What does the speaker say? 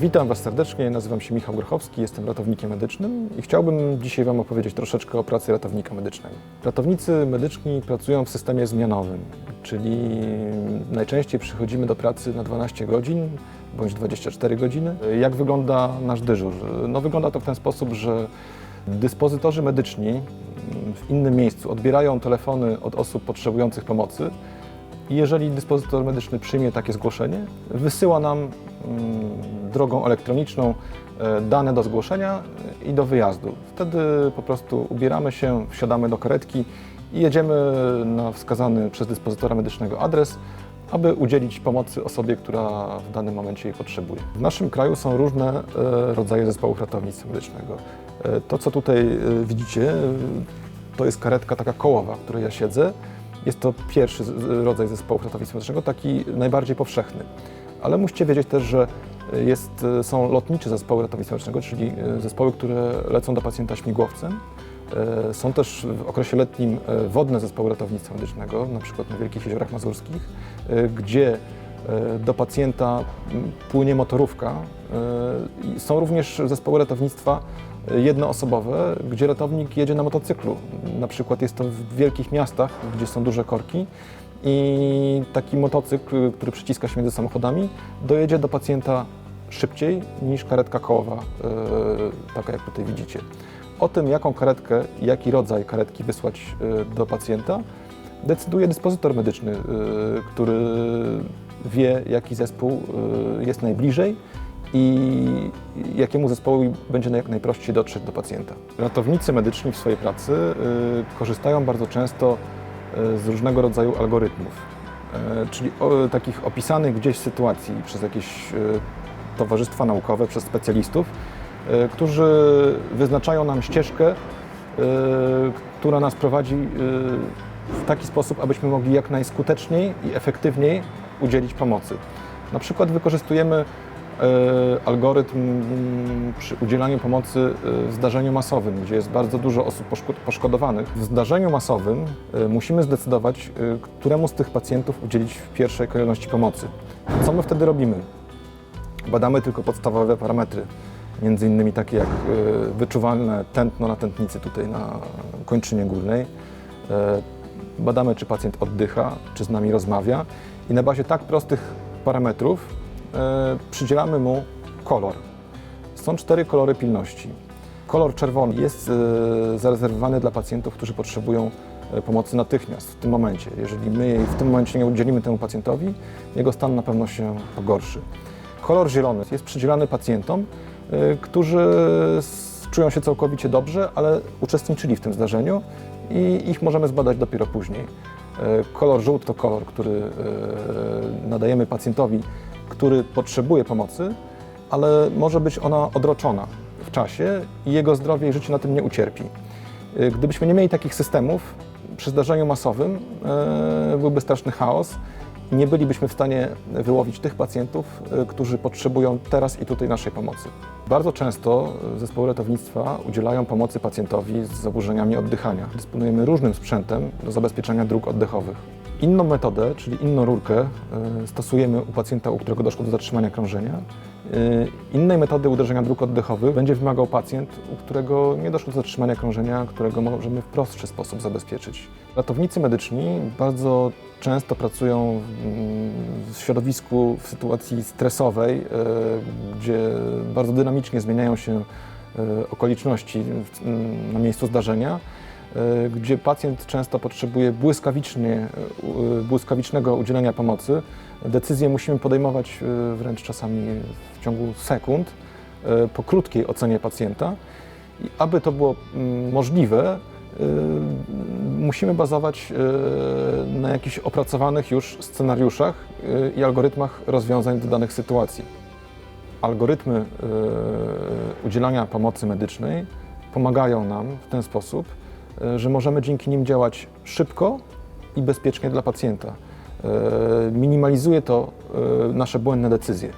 Witam Was serdecznie, nazywam się Michał Grochowski, jestem ratownikiem medycznym i chciałbym dzisiaj Wam opowiedzieć troszeczkę o pracy ratownika medycznego. Ratownicy medyczni pracują w systemie zmianowym, czyli najczęściej przychodzimy do pracy na 12 godzin bądź 24 godziny. Jak wygląda nasz dyżur? No wygląda to w ten sposób, że dyspozytorzy medyczni w innym miejscu odbierają telefony od osób potrzebujących pomocy jeżeli dyspozytor medyczny przyjmie takie zgłoszenie, wysyła nam drogą elektroniczną e, dane do zgłoszenia i do wyjazdu. Wtedy po prostu ubieramy się, wsiadamy do karetki i jedziemy na wskazany przez dyspozytora medycznego adres, aby udzielić pomocy osobie, która w danym momencie jej potrzebuje. W naszym kraju są różne e, rodzaje zespołów ratownictwa medycznego. E, To, co tutaj widzicie, to jest karetka taka kołowa, w której ja siedzę. Jest to pierwszy rodzaj zespołu ratownictwa medycznego, taki najbardziej powszechny. Ale musicie wiedzieć też, że jest, są lotnicze zespoły ratownictwa medycznego, czyli e, zespoły, które lecą do pacjenta śmigłowcem. E, Są też w okresie letnim e, wodne zespoły ratownictwa medycznego, na przykład na Wielkich Jeziorach Mazurskich, e, gdzie e, do pacjenta płynie motorówka. E, Są również zespoły ratownictwa jednoosobowe, gdzie ratownik jedzie na motocyklu. Na przykład jest to w wielkich miastach, gdzie są duże korki i taki motocykl, który przyciska się między samochodami, dojedzie do pacjenta szybciej niż karetka kołowa, e, taka jak tutaj widzicie. O tym, jaką karetkę, jaki rodzaj karetki wysłać e, do pacjenta, decyduje dyspozytor medyczny, e, który wie, jaki zespół jest najbliżej i jakiemu zespołowi będzie jak najprościej dotrzeć do pacjenta. Ratownicy medyczni w swojej pracy e, korzystają bardzo często e, z różnego rodzaju algorytmów, e, czyli takich opisanych gdzieś sytuacji przez jakieś towarzystwa naukowe, przez specjalistów, którzy wyznaczają nam ścieżkę, która nas prowadzi w taki sposób, abyśmy mogli jak najskuteczniej i efektywniej udzielić pomocy. Na przykład wykorzystujemy algorytm mm, przy udzielaniu pomocy e, w zdarzeniu masowym, gdzie jest bardzo dużo osób poszko- poszkodowanych. W zdarzeniu masowym e, musimy zdecydować, e, któremu z tych pacjentów udzielić w pierwszej kolejności pomocy. Co my wtedy robimy? Badamy tylko podstawowe parametry, między innymi takie jak e, wyczuwalne tętno na tętnicy tutaj na kończynie górnej. E, Badamy, czy pacjent oddycha, czy z nami rozmawia i na bazie tak prostych parametrów e, przydzielamy mu kolor. Są cztery kolory pilności. Kolor czerwony jest e, zarezerwowany dla pacjentów, którzy potrzebują e, pomocy natychmiast, w tym momencie. Jeżeli my jej w tym momencie nie udzielimy temu pacjentowi, jego stan na pewno się pogorszy. Kolor zielony jest przydzielany pacjentom, którzy czują się całkowicie dobrze, ale uczestniczyli w tym zdarzeniu i ich możemy zbadać dopiero później. Kolor żółty to kolor, który nadajemy pacjentowi, który potrzebuje pomocy, ale może być ona odroczona w czasie i jego zdrowie i życie na tym nie ucierpi. Y, Gdybyśmy nie mieli takich systemów, przy zdarzeniu masowym y, byłby straszny chaos i nie bylibyśmy w stanie wyłowić tych pacjentów, y, którzy potrzebują teraz i tutaj naszej pomocy. Bardzo często zespoły ratownictwa udzielają pomocy pacjentowi z zaburzeniami oddychania. Dysponujemy różnym sprzętem do zabezpieczenia dróg oddechowych. Inną metodę, czyli inną rurkę, y, stosujemy u pacjenta, u którego doszło do zatrzymania krążenia. Y, Innej metody uderzenia dróg oddechowych będzie wymagał pacjent, u którego nie doszło do zatrzymania krążenia, którego możemy w prostszy sposób zabezpieczyć. Ratownicy medyczni bardzo często pracują w- środowisku w sytuacji stresowej, y, gdzie bardzo dynamicznie zmieniają się okoliczności na miejscu zdarzenia gdzie pacjent często potrzebuje błyskawicznie, y, błyskawicznego udzielenia pomocy. Decyzje musimy podejmować y, wręcz czasami w ciągu sekund, po krótkiej ocenie pacjenta. I aby to było mm, możliwe, musimy bazować na jakichś opracowanych już scenariuszach i algorytmach rozwiązań do danych sytuacji. Algorytmy udzielania pomocy medycznej pomagają nam w ten sposób, że możemy dzięki nim działać szybko i bezpiecznie dla pacjenta. Y, Minimalizuje to y, nasze błędne decyzje.